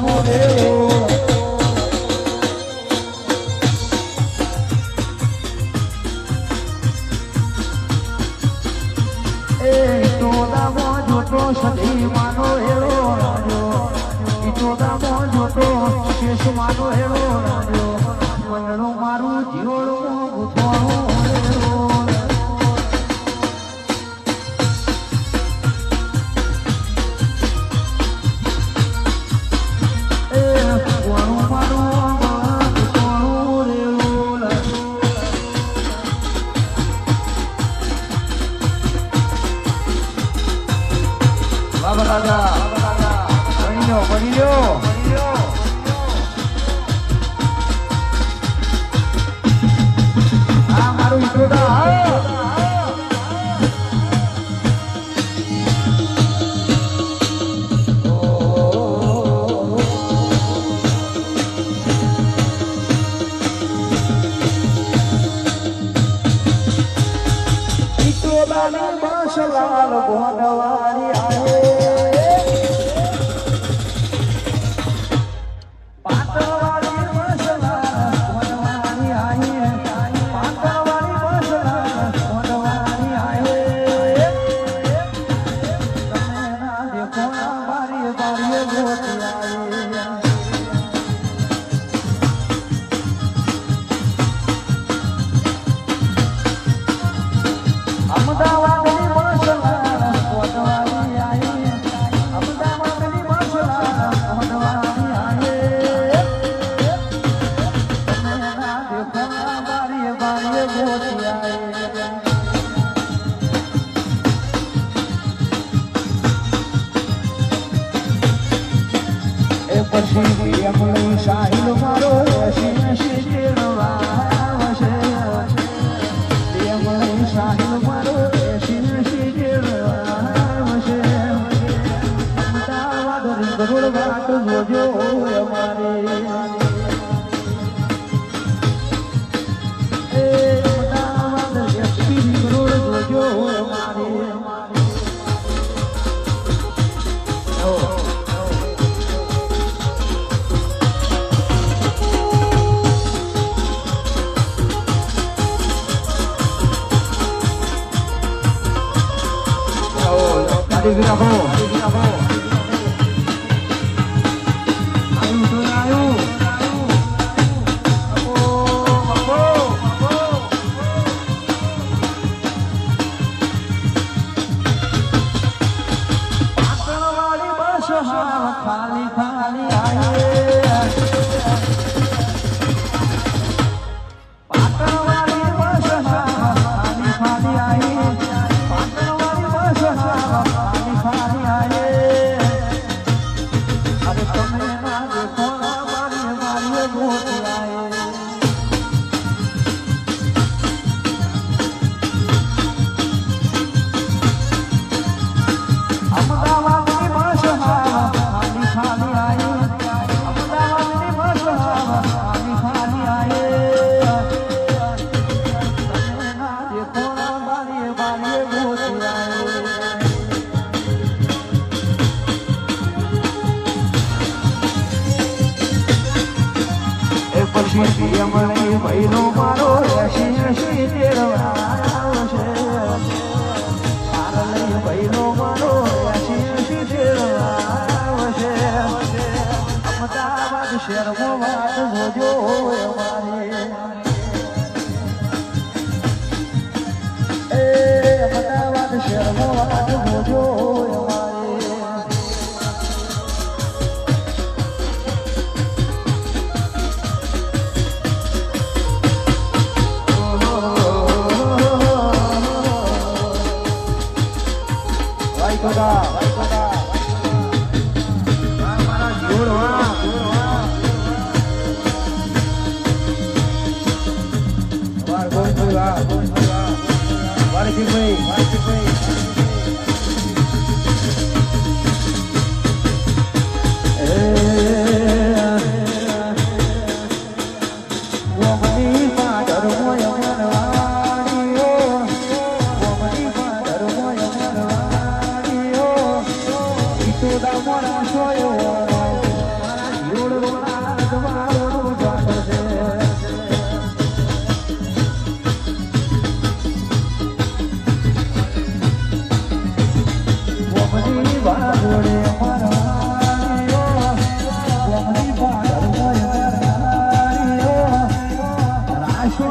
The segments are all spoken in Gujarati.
morreu Oh. Achei que ia manchar e não parou Achei, achei, achei ฟ้าลีขา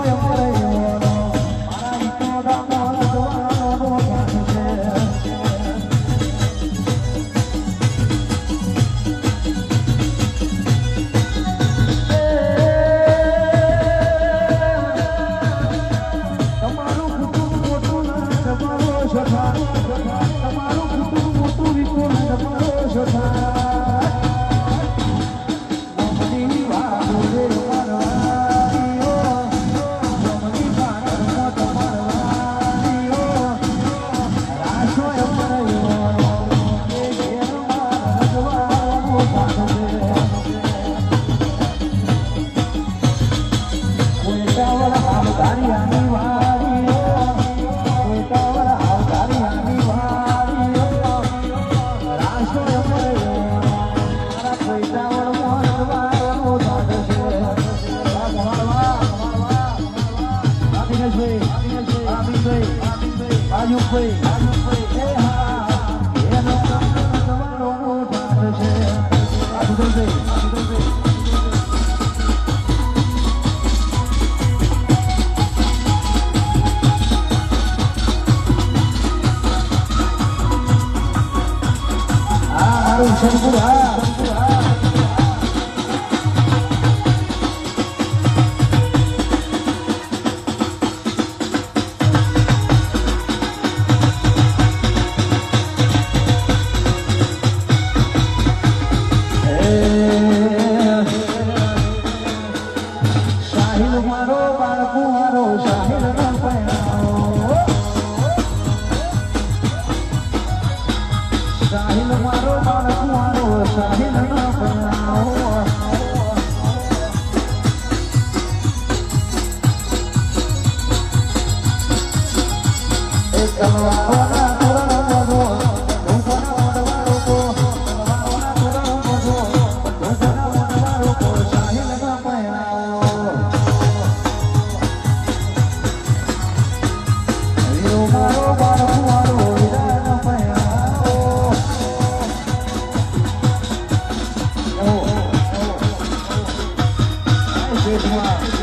영어로 clean. Wow.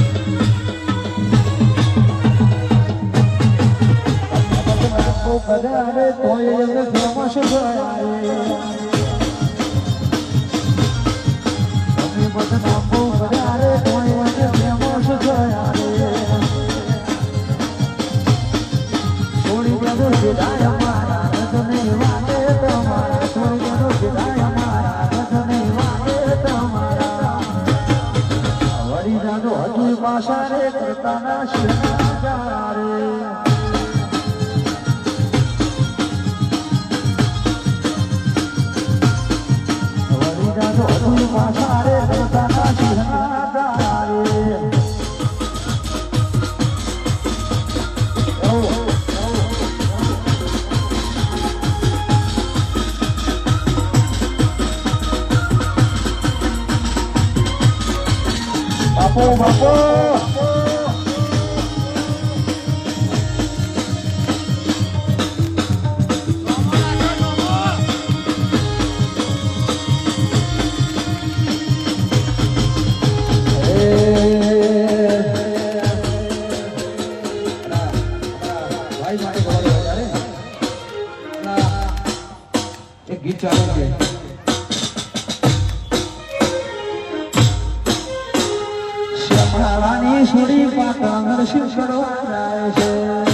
વધારે કોઈ એમને સમસ વધારે કોઈ એમને સમસ થયા થોડી બધું વિદાય અમારા તમે વાતે તમારા. થોડી બધું વિદાય અમારા તમે વાતે તમારા. વળી જાદો હજુ પાછા રે કરતા ના શિવાચારે Vapor, vapor! শরীফ পাতা শিব সরো যায়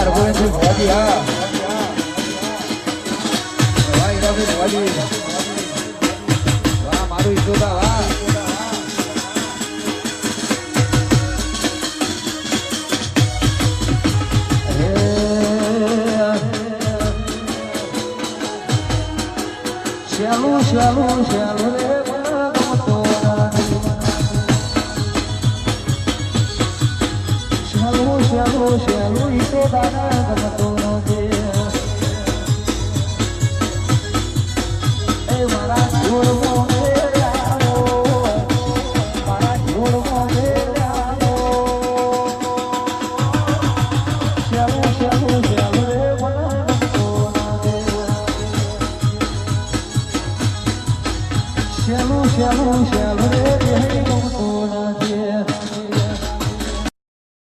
હા રઘુવીરસિંહ ભુવાજી હા. વાહ હીરાભાઈ ભુવાજી વાહ મારું ઈશોદા વાહ. Shalom, shalom, shalom. শ্যামই প্রদান গমতো নদী